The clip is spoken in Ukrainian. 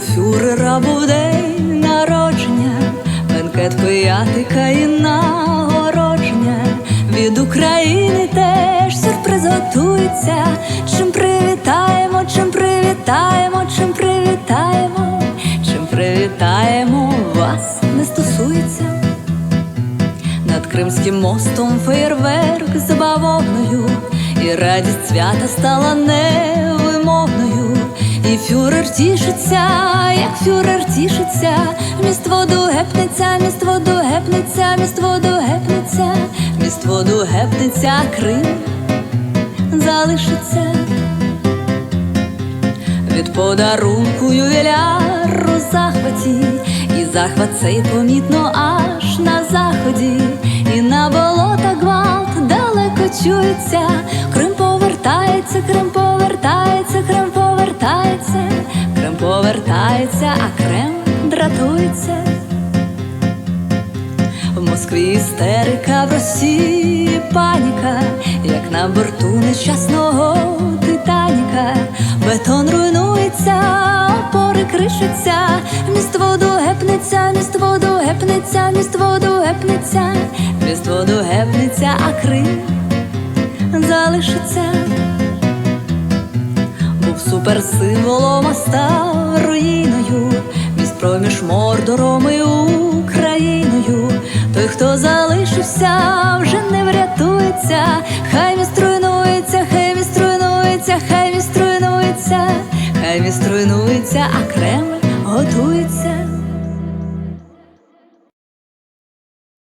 фюрера був день народження, бенкет пиятика і нагородження. Від України теж сюрприз готується. Чим привітаємо, чим привітаємо, чим привітаємо, чим привітаємо, вас не стосується. Над Кримським мостом фейерверк з бавовною, і радість свята стала невимовною. І фюрер тішиться, як фюрер тішиться, міст воду гепнеться, міст воду гепнеться, міст воду гепнеться, міст воду Крим залишиться. Від подарунку ювіляр у захваті, і захват цей помітно аж на заході, і на болотах гвалт далеко чується. Крим повертається, Крим повертається, повертається, Крим повертається, а Крем дратується. В Москві істерика, в Росії паніка, як на борту нещасного Титаніка, бетон руйнується, опори кришаться, міст воду гепнеться, міст воду гепнеться, міст воду гепнеться, міст воду гепнеться, а Крим залишиться. Суперсимволом, а став руїною, міст проміж Мордором і Україною. Той, хто залишився, вже не врятується, хай міст хай міст хай міст руйнується, хай міст руйнується, а Кремль готується.